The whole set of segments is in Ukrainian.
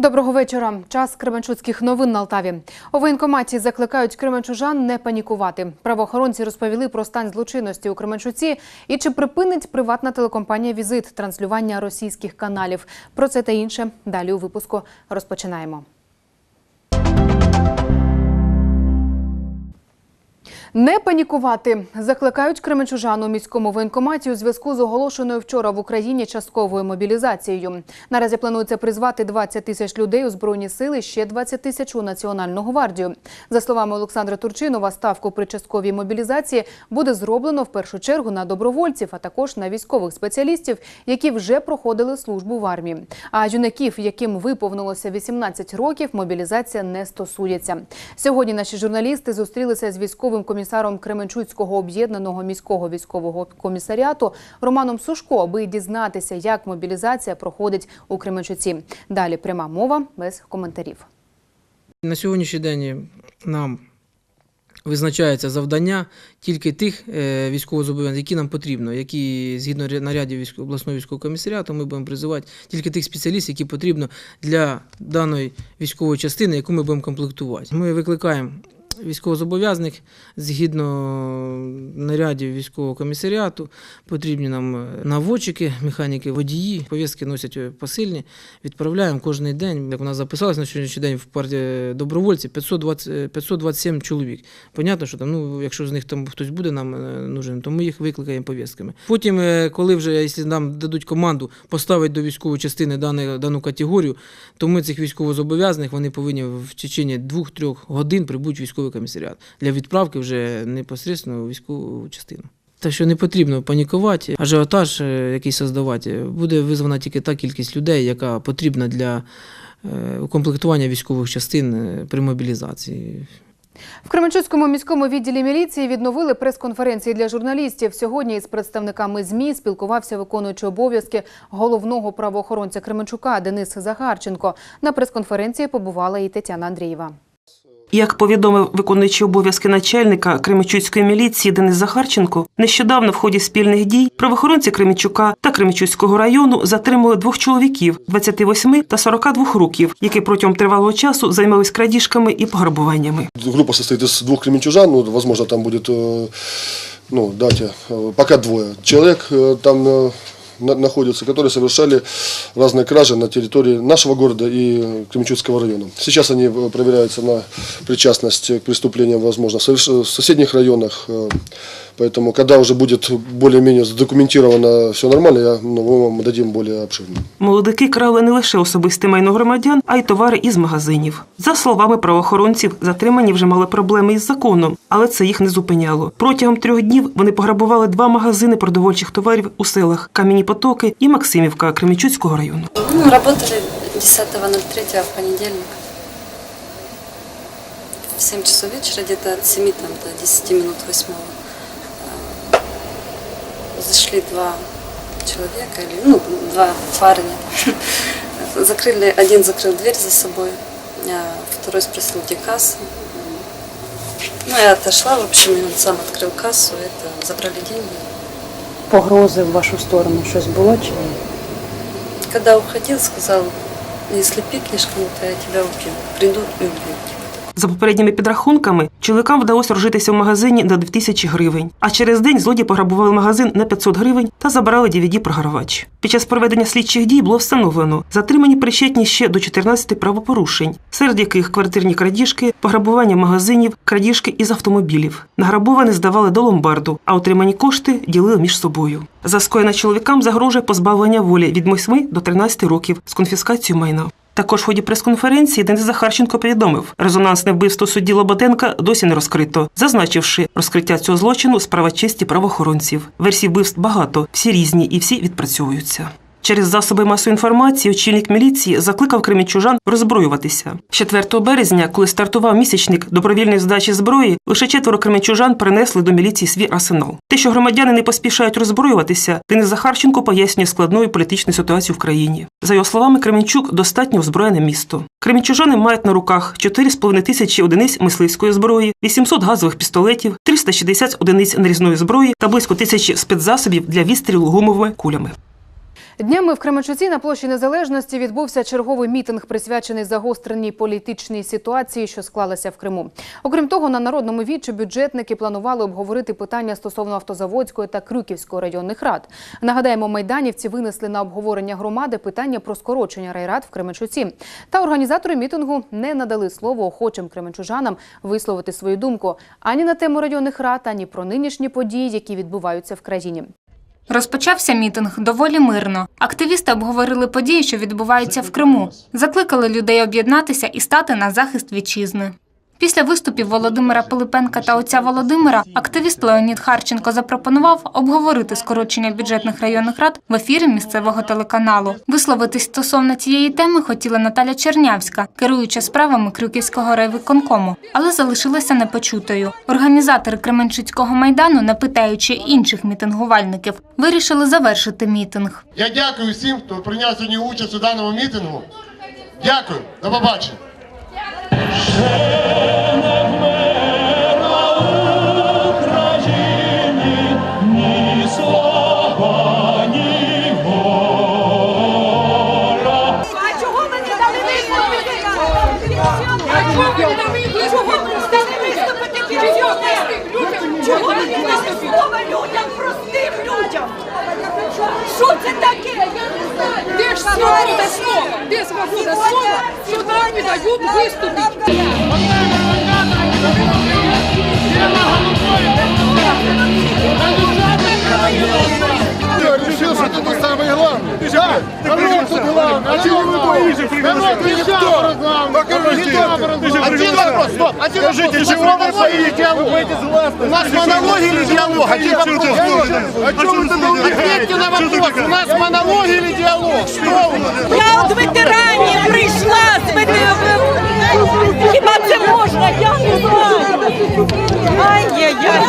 Доброго вечора. Час Кременчуцьких новин на Алтаві. У воєнкоматі закликають кременчужан не панікувати. Правоохоронці розповіли про стан злочинності у Кременчуці і чи припинить приватна телекомпанія Візит транслювання російських каналів. Про це та інше далі у випуску розпочинаємо. Не панікувати закликають кременчужан у міському воєнкоматі у зв'язку з оголошеною вчора в Україні частковою мобілізацією. Наразі планується призвати 20 тисяч людей у збройні сили, ще 20 тисяч у національну гвардію. За словами Олександра Турчинова, ставку при частковій мобілізації буде зроблено в першу чергу на добровольців, а також на військових спеціалістів, які вже проходили службу в армії. А юнаків, яким виповнилося 18 років, мобілізація не стосується. Сьогодні наші журналісти зустрілися з військовим комісаром Кременчуцького об'єднаного міського військового комісаріату Романом Сушко, аби дізнатися, як мобілізація проходить у Кременчуці. Далі пряма мова без коментарів. На сьогоднішній день нам визначається завдання тільки тих е, військовозобов'язаних, які нам потрібно, які згідно нарядів обласного військового комісаріату, ми будемо призивати тільки тих спеціалістів, які потрібно для даної військової частини, яку ми будемо комплектувати. Ми викликаємо військовозобов'язаних згідно нарядів військового комісаріату. Потрібні нам е, наводчики, механіки, водії. Пов'язки носять е, посильні. Відправляємо кожен день. Як у нас записалось на сьогоднішній день в партії добровольців 520, е, 527 чоловік. Понятно, що там, ну, якщо з них там хтось буде нам е, нужен, то ми їх викликаємо пов'язками. Потім, е, коли вже, якщо нам дадуть команду поставити до військової частини дану, дану категорію, то ми цих військовозобов'язаних вони повинні в течение 2-3 годин прибути в військовий комісаріат для відправки вже непосередньо у військову частину. Так що не потрібно панікувати, ажіотаж, е, який создавати, буде визвана тільки та кількість людей, яка потрібна для е, укомплектування військових частин е, при мобілізації. В Кременчуцькому міському відділі міліції відновили прес-конференції для журналістів. Сьогодні із представниками ЗМІ спілкувався виконуючий обов'язки головного правоохоронця Кременчука Денис Захарченко. На прес-конференції побувала і Тетяна Андрієва. Як повідомив виконуючий обов'язки начальника Кременчуцької міліції Денис Захарченко, нещодавно в ході спільних дій правоохоронці Кременчука та Кременчуцького району затримали двох чоловіків 28 та 42 років, які протягом тривалого часу займались крадіжками і пограбуваннями. Группа состоит из двух кременчужан, ну, возможно, там будет, э, ну, давайте, э, пока двое человек э, там э, на- находятся, которые совершали разные кражи на территории нашего города и Кременчуцкого района. Сейчас они э, проверяются на причастность к преступлениям, возможно, в соверш- в соседних районах. э, Поэтому, когда уже будет более-менее задокументировано все нормально, я, ну, мы вам дадим более обширно. Молодики крали не лише особисте майно громадян, а й товари із магазинів. За словами правоохоронців, затримані вже мали проблеми із законом, але це їх не зупиняло. Протягом трьох днів вони пограбували два магазини продовольчих товарів у селах Кам'яні Потоки і Максимівка Кременчуцького району. Ну, работали 10.03 в понедельник. В 7 часов вечера, где-то от 7 там, до 10 минут 8 зашли два человека, или, ну, два парня. Закрыли, один закрыл дверь за собой, а второй спросил, где касса. Ну, я отошла, в общем, он сам открыл кассу, это, забрали деньги. Погрози в вашу сторону щось було чи ні? Когда уходил, сказал, если пикнешь кому-то, я тебя убью. Приду и убью. За попередніми підрахунками, чоловікам вдалося розжитися в магазині на 2000 гривень. А через день злодії пограбували магазин на 500 гривень та забрали DVD-програвач. Під час проведення слідчих дій було встановлено затримані причетні ще до 14 правопорушень, серед яких квартирні крадіжки, пограбування магазинів, крадіжки із автомобілів. Награбоване здавали до ломбарду, а отримані кошти ділили між собою. За скоєне чоловікам загрожує позбавлення волі від 8 до 13 років з конфіскацією майна. Також в ході прес-конференції Денис Захарченко повідомив, резонансне вбивство судді Лободенка досі не розкрито, зазначивши розкриття цього злочину справа честі правоохоронців. Версій вбивств багато, всі різні і всі відпрацьовуються. Через засоби масової інформації очільник міліції закликав кремінчужан роззброюватися. 4 березня, коли стартував місячник добровільної здачі зброї, лише четверо кремінчужан принесли до міліції свій арсенал. Те, що громадяни не поспішають роззброюватися, Денис Захарченко пояснює складною політичною ситуацію в країні. За його словами, Кременчук достатньо озброєне місто. Кремінчужани мають на руках 4,5 тисячі одиниць мисливської зброї, 800 газових пістолетів, 360 одиниць нарізної зброї та близько тисячі спецзасобів для відстрілу гумовими кулями. Днями в Кременчуці на площі Незалежності відбувся черговий мітинг, присвячений загостреній політичній ситуації, що склалася в Криму. Окрім того, на народному вічі бюджетники планували обговорити питання стосовно Автозаводської та Крюківської районних рад. Нагадаємо, майданівці винесли на обговорення громади питання про скорочення райрад в Кременчуці. Та організатори мітингу не надали слово охочим кременчужанам висловити свою думку ані на тему районних рад, ані про нинішні події, які відбуваються в країні. Розпочався мітинг доволі мирно. Активісти обговорили події, що відбуваються в Криму. Закликали людей об'єднатися і стати на захист вітчизни. Після виступів Володимира Пилипенка та отця Володимира активіст Леонід Харченко запропонував обговорити скорочення бюджетних районних рад в ефірі місцевого телеканалу. Висловитись стосовно цієї теми хотіла Наталя Чернявська, керуюча справами Крюківського райвиконкому, але залишилася непочутою. Організатори Кременчуцького майдану, не питаючи інших мітингувальників, вирішили завершити мітинг. Я дякую всім, хто прийняв сьогодні участь у даному мітингу. Дякую, до побачення. Чого ви не дали слова людям, простим людям? Що це таке? Я не знаю. Де ж свобода слова? Де свобода слова, нам не дають виступити? Решил, что ты самый главный. Да, народ тут главный. А чего вы боитесь? Народ, не кто? Покажите. Один вопрос, стоп. Один вопрос. Чего вы боитесь? У нас монологи или диалог? Один вопрос. А что вы тогда Ответьте на вопрос. У нас монологи или диалог? Что вы? Я от ветеранів прийшла з ветеранів. Хіба це можна? Я не знаю. Ай-яй-яй.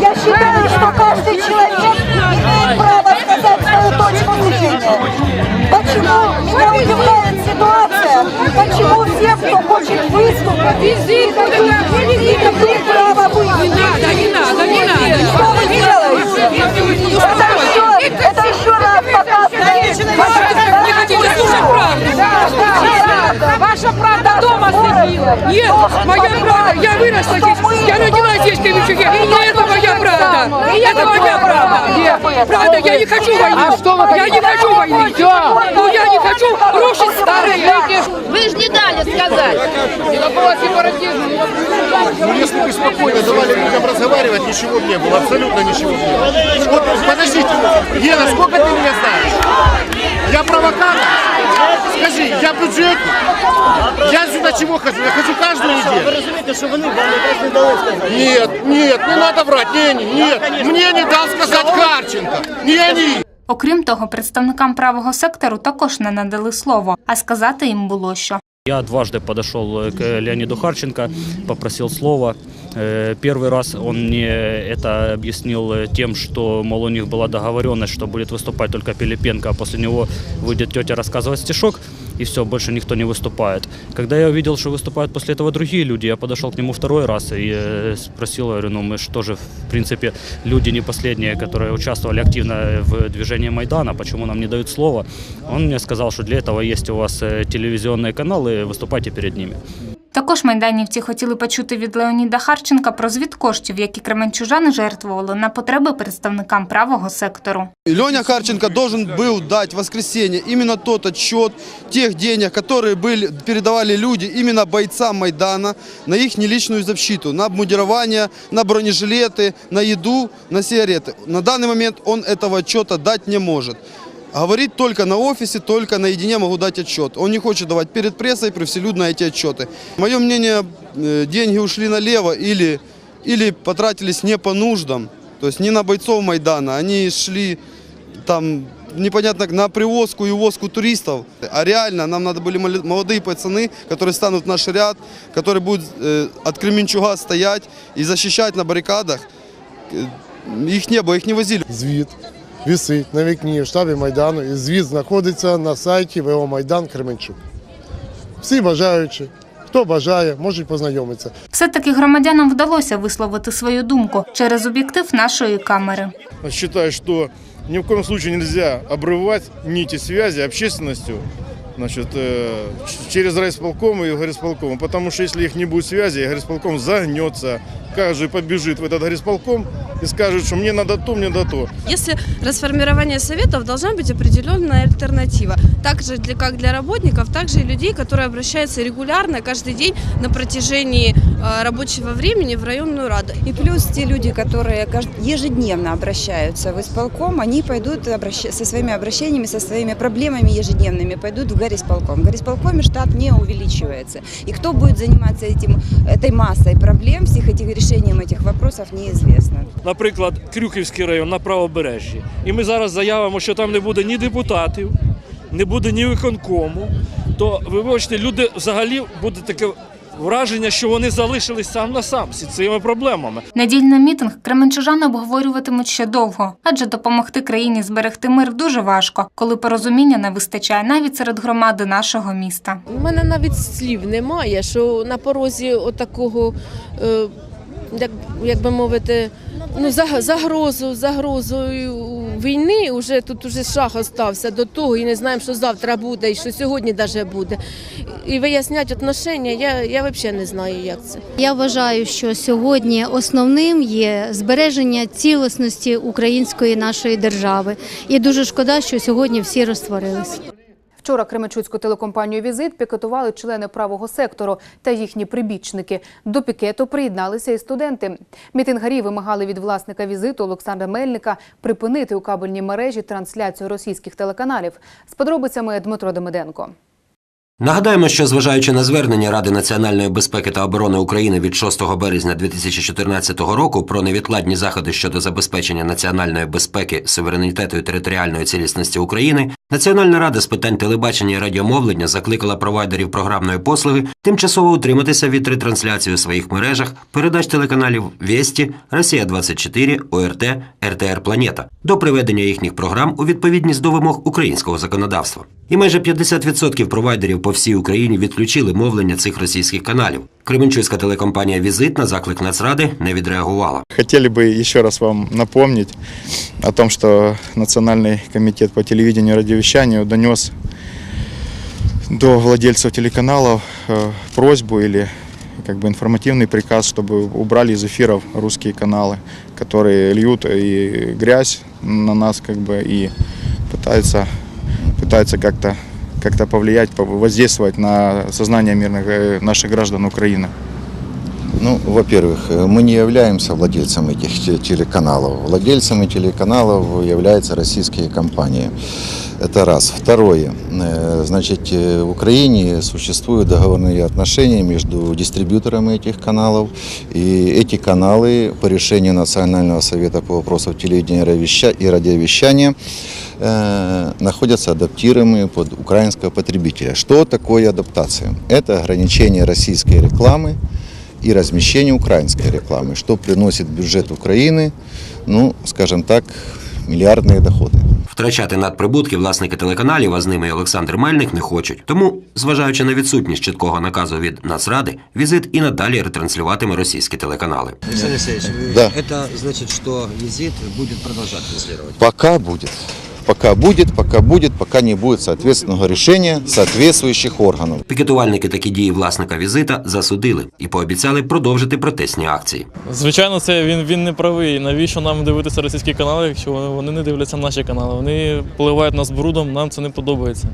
Я считаю, что каждый человек имеет право сказать свою точку зрения. Почему меня удивляет ситуация, почему все, кто хочет выступить, Визит, не имеют права выйти. Не надо, не надо, не надо. 我说，我说。Нет, моя правда. Я выросла здесь. Я родилась здесь, в Кременчуге. И это моя правда. Это моя правда. Нет, правда, я не хочу войны. Я не хочу войны. Но я не хочу рушить старые. Ви ж не дали сепаратизма. Ну, если бы спокойно давали людям разговаривать, ничего бы не было, абсолютно ничего бы не было. Вот, подождите, Гена, сколько ты меня знаешь? Я провокатор? Скажи, я бюджет, Я сюда чего хожу? Я хожу каждую неделю. Вы разумеете, что вы вам не дали сказать? Нет, нет, не надо врать, не, не, нет. Мне не дал сказать Харченко, не они. Окрім того, представникам правого сектору також не надали слово, а сказати їм було що. Я дважды подошел э, к Леониду Харченко, попросил слова. Э, Первый раз он мне это объяснил э, тем, что, мол, у них была договоренность, что будет выступать только Пилипенко, а после него выйдет тетя рассказывать стишок, и все, больше никто не выступает. Когда я увидел, что выступают после этого другие люди, я подошел к нему второй раз и э, спросил, говорю, ну мы что же, в принципе, люди не последние, которые участвовали активно в движении Майдана, почему нам не дают слова? Он мне сказал, что для этого есть у вас э, телевизионные каналы, выступайте перед ними. Також майданівці хотіли почути від Леоніда Харченка про звіт коштів, які кременчужани жертвували на потреби представникам правого сектору. Леня Харченко должен был дать в воскресенье именно тот отчет тех денег, которые были, передавали люди именно бойцам Майдана на их неличную защиту, на обмундирование, на бронежилеты, на еду, на сигареты. На данный момент он этого отчета дать не может. Говорит только на офисе, только наедине могу дать отчет. Он не хочет давать перед прессой привселюдно эти отчеты. Мое мнение, э, деньги ушли налево или, или потратились не по нуждам, то есть не на бойцов Майдана, они шли там непонятно на привозку и увозку туристов. А реально нам надо были молодые пацаны, которые станут в наш ряд, которые будут э, от Кременчуга стоять и защищать на баррикадах. Э, Их не было, их не возили. Звіт висить на вікні в штабі Майдану і звіт знаходиться на сайті ВО Майдан Кременчук. Всі бажаючі, хто бажає, можуть познайомитися. Все-таки громадянам вдалося висловити свою думку через об'єктив нашої камери. Вважаю, що ні в коем випадку нельзя можна обривати ніті общественностью з э, ч- через райисполком и горисполком. Потому что если их не будет связи, горисполком загнется. Каждый побежит в этот горисполком и скажет, что мне надо то, мне надо то. Если расформирование советов, должна быть определенная альтернатива. Так же, для, как для работников, так же и людей, которые обращаются регулярно, каждый день на протяжении э, рабочего времени в районную раду. И плюс те люди, которые ежедневно обращаются в исполком, они пойдут со своими обращениями, со своими проблемами ежедневными, пойдут в горисполком. В горисполкоме штат не увеличивается. И кто будет заниматься этим, этой массой проблем, всех этих решением этих вопросов, неизвестно. наприклад, Крюківський район на правобережжі. І ми зараз заявимо, що там не буде ні депутатів, не буде ні виконкому, то вибачте, люди взагалі буде таке враження, що вони залишились сам на сам з цими проблемами. Недільний мітинг кременчужани обговорюватимуть ще довго, адже допомогти країні зберегти мир дуже важко, коли порозуміння не вистачає навіть серед громади нашого міста. У мене навіть слів немає, що на порозі отакого, е, як, як би мовити, ну, за- загрозу, загрозою війни, вже тут уже шах остався до того, і не знаємо, що завтра буде, і що сьогодні навіть буде. І виясняти отношення, я, я взагалі не знаю, як це. Я вважаю, що сьогодні основним є збереження цілісності української нашої держави. І дуже шкода, що сьогодні всі розтворились. Вчора Кременчуцьку телекомпанію «Візит» пікетували члени правого сектору та їхні прибічники. До пікету приєдналися і студенти. Мітингарі вимагали від власника «Візиту» Олександра Мельника припинити у кабельній мережі трансляцію російських телеканалів. З подробицями Дмитро Демиденко. Нагадаємо, що зважаючи на звернення Ради національної безпеки та оборони України від 6 березня 2014 року про невідкладні заходи щодо забезпечення національної безпеки, суверенітету і територіальної цілісності України, Національна рада з питань телебачення і радіомовлення закликала провайдерів програмної послуги тимчасово утриматися від ретрансляції у своїх мережах передач телеканалів Вєсті, Росія 24 ОРТ, РТР Планета до приведення їхніх програм у відповідність до вимог українського законодавства. І майже 50% провайдерів по всій Україні відключили мовлення цих російських каналів. Кременчуцька телекомпанія Візит на заклик Нацради не відреагувала. Хотели бы еще раз вам напомнить о том, что Национальный комитет по телевидению и радиовещанию донес до владельцев телеканалов э, просьбу или как бы информативный приказ, чтобы убрали из эфиров русские каналы, которые льют и грязь на нас как бы и пытаются, пытаются как-то как-то повлиять, пов- воздействовать на сознание мирных э, наших граждан Украины. Ну, во-первых, э, мы не являемся владельцем этих те- телеканалов. Владельцами телеканалов являются российские компании. Это раз. Второе. Э, Значит, в Украине существуют договорные отношения между дистрибьюторами этих каналов. И эти каналы по решению Национального совета по вопросам телевидения и радиовещания э, находятся адаптируемые под украинского потребителя. Что такое адаптация? Это ограничение российской рекламы и размещение украинской рекламы, что приносит в бюджет Украины, ну, скажем так, миллиардные доходы. Втрачати надприбутки власники телеканалів, а з ними і Олександр Мельник, не хочуть. Тому, зважаючи на відсутність чіткого наказу від Нацради, візит і надалі ретранслюватиме російські телеканали. Александр Алексеевич, вы- Да. это значит, что визит будет продолжать транслировать? Пока будет. Пока будет, пока будет, пока не будет соответственного решения соответствующих органов. Пікетувальники такі дії власника візита засудили і пообіцяли продовжити протестні акції. Звичайно, це він, він не правий. Навіщо нам дивитися російські канали, якщо вони- вони не дивляться наші канали? Вони поливають нас брудом, нам це не подобається.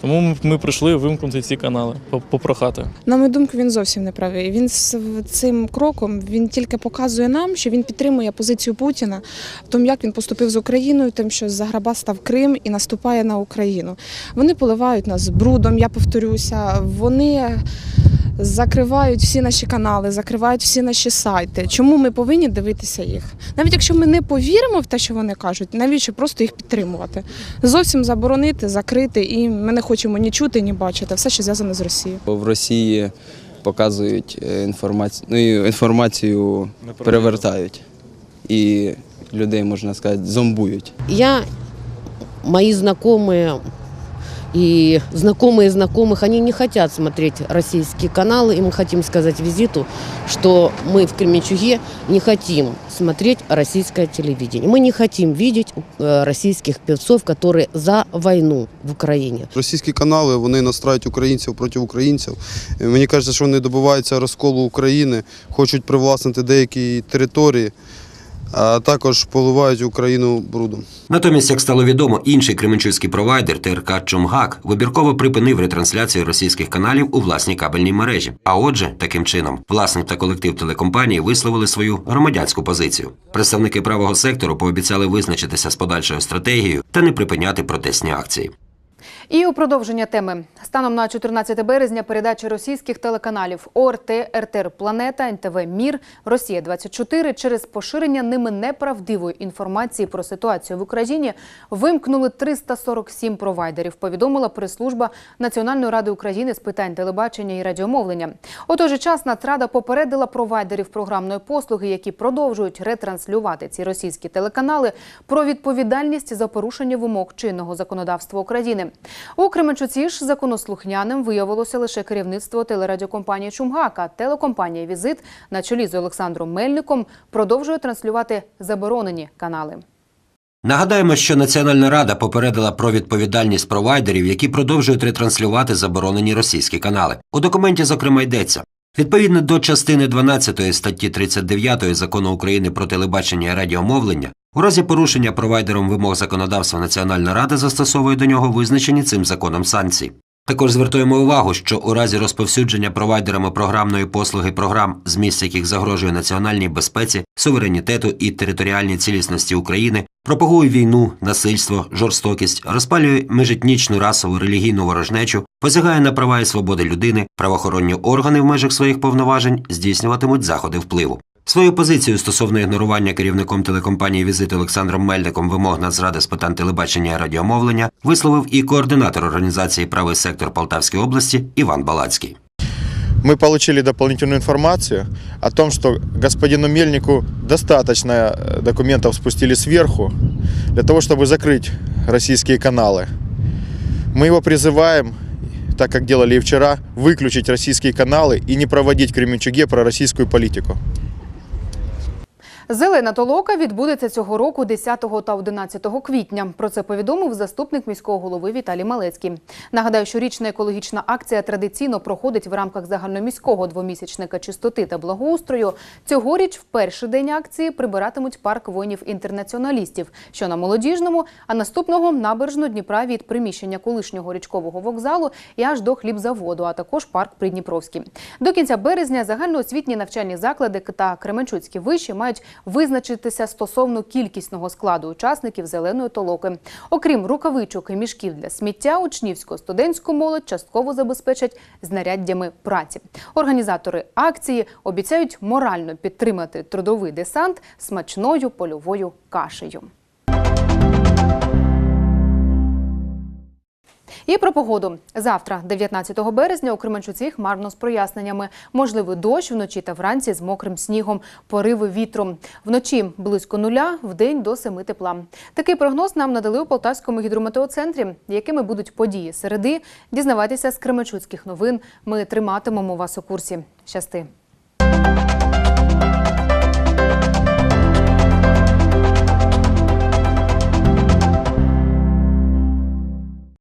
Тому ми- прийшли вимкнути ці канали, по- попрохати. На мою думку, він зовсім не правий. Він з цим кроком він тільки показує нам, що він підтримує позицію Путіна в тому, як він поступив з Україною, тим, що заграба став Крим і наступає на Україну. Вони поливають нас брудом, я повторюся. Вони закривають всі наші канали, закривають всі наші сайти. Чому ми повинні дивитися їх? Навіть якщо ми не повіримо в те, що вони кажуть, навіщо просто їх підтримувати? Зовсім заборонити, закрити, і ми не хочемо ні чути, ні бачити все, що зв'язане з Росією. В Росії показують е, інформацію, ну, інформацію перевертають. І людей, можна сказати, зомбують. Я, мои знакомые И знакомые знакомых, они не хотят смотреть российские каналы. И мы хотим сказать визиту, что мы в Кременчуге не хотим смотреть российское телевидение. Мы не хотим видеть э, российских певцов, которые за войну в Украине. Російські канали вони настраюють українців проти українців. І Мені кажеться, що вони добиваються розколу України, хочуть привласнити деякі території, а також поливають Україну брудом. Натомість, як стало відомо, інший кременчуцький провайдер ТРК Чумгак вибірково припинив ретрансляцію російських каналів у власній кабельній мережі. А отже, таким чином, власник та колектив телекомпанії висловили свою громадянську позицію. Представники правого сектору пообіцяли визначитися з подальшою стратегією та не припиняти протестні акції. І у продовження теми станом на 14 березня передачі російських телеканалів ОРТ, РТР Планета, НТВ Мір, Росія 24 через поширення ними неправдивої інформації про ситуацію в Україні вимкнули 347 провайдерів. Повідомила прес-служба Національної ради України з питань телебачення і радіомовлення. У той же час Нацрада попередила провайдерів програмної послуги, які продовжують ретранслювати ці російські телеканали, про відповідальність за порушення вимог чинного законодавства України. У Кременчуці ж законослухняним виявилося лише керівництво телерадіокомпанії Чумгака. Телекомпанія Візит на чолі з Олександром Мельником продовжує транслювати заборонені канали. Нагадаємо, що Національна рада попередила про відповідальність провайдерів, які продовжують ретранслювати заборонені російські канали. У документі, зокрема, йдеться. Відповідно до частини 12 статті 39 закону України про телебачення і радіомовлення, у разі порушення провайдером вимог законодавства Національна рада застосовує до нього визначені цим законом санкції. Також звертаємо увагу, що у разі розповсюдження провайдерами програмної послуги програм, зміст яких загрожує національній безпеці, суверенітету і територіальній цілісності України, пропагує війну, насильство, жорстокість, розпалює межетнічну расову релігійну ворожнечу, посягає на права і свободи людини, правоохоронні органи в межах своїх повноважень здійснюватимуть заходи впливу. Свою позицію стосовно ігнорування керівником телекомпанії «Візит» Олександром Мельником вимог Нацради з питань телебачення і радіомовлення висловив і координатор організації «Правий сектор Полтавської області Іван Балацький. Мы получили дополнительную информацию о том, что господину Мельнику достаточно э, документов спустили сверху для того, чтобы закрыть российские каналы. Мы его призываем, так как делали и вчера, выключить российские каналы и не проводить в Кременчуге пророссийскую политику. Зелена толока відбудеться цього року 10 та 11 квітня. Про це повідомив заступник міського голови Віталій Малецький. Нагадаю, що річна екологічна акція традиційно проходить в рамках загальноміського двомісячника чистоти та благоустрою. Цьогоріч в перший день акції прибиратимуть парк воїнів-інтернаціоналістів, що на молодіжному, а наступного набережну Дніпра від приміщення колишнього річкового вокзалу і аж до хлібзаводу, а також парк Придніпровський. До кінця березня загальноосвітні навчальні заклади та Кременчуцькі виші мають визначитися стосовно кількісного складу учасників зеленої толоки. Окрім рукавичок і мішків для сміття, учнівсько-студентську молодь частково забезпечать знаряддями праці. Організатори акції обіцяють морально підтримати трудовий десант смачною польовою кашею. І про погоду. Завтра, 19 березня, у Кременчуці хмарно з проясненнями. Можливий дощ вночі та вранці з мокрим снігом, пориви вітру. Вночі близько нуля, вдень до 7 тепла. Такий прогноз нам надали у Полтавському гідрометеоцентрі. Якими будуть події середи, дізнавайтеся з кременчуцьких новин. Ми триматимемо вас у курсі. Щасти!